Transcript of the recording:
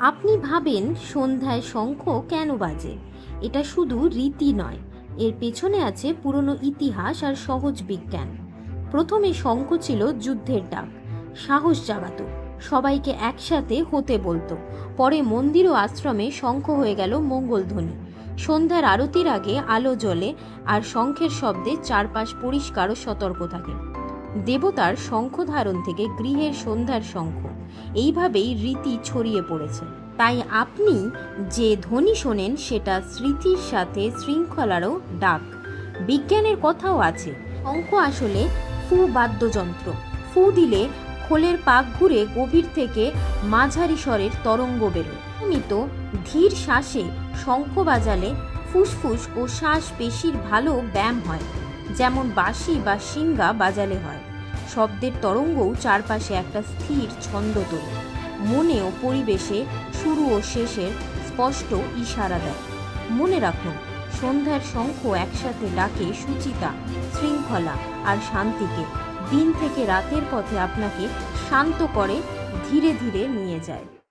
আপনি ভাবেন সন্ধ্যায় শঙ্খ কেন বাজে? এটা শুধু রীতি নয়। এর পেছনে আছে পুরনো ইতিহাস আর সহজ বিজ্ঞান। প্রথমে শঙ্খ ছিল যুদ্ধের ডাক। সাহস জাগাতো। সবাইকে একসাথে হতে বলতো। পরে মন্দির ও আশ্রমে শঙ্খ হয়ে গেল মঙ্গলধ্বনি। সন্ধ্যার আরতির আগে আলো জ্বলে আর শঙ্খের শব্দে চারপাশ পরিষ্কার ও সতর্ক থাকে। দেবতার শঙ্খ ধারণ থেকে গৃহের সন্ধ্যার শঙ্খ। এইভাবেই রীতি ছড়িয়ে পড়েছে। তাই আপনি যে ধ্বনি শোনেন, সেটা স্মৃতির সাথে শৃঙ্খলারও ডাক। বিজ্ঞানের কথাও আছে, শঙ্খ আসলে ফু বাদ্যযন্ত্র। ফু দিলে খোলের পাক ঘুরে গভীর থেকে মাঝারি স্বরের তরঙ্গ বেরোয়। নিয়মিত ধীর শ্বাসে শঙ্খ বাজালে ফুসফুস ও শ্বাস পেশির ভালো ব্যায়াম হয়। যেমন বাঁশি বা শিঙ্গা বাজালে হয়। শব্দের তরঙ্গও চারপাশে একটা স্থির ছন্দ তোলে। মনে ও পরিবেশে শুরু ও শেষের স্পষ্ট ইশারা দেয়। মনে রাখুন, সন্ধ্যার শঙ্খ একসাথে ডাকে সুচিতা, শৃঙ্খলা আর শান্তিকে। দিন থেকে রাতের পথে আপনাকে শান্ত করে ধীরে ধীরে নিয়ে যায়।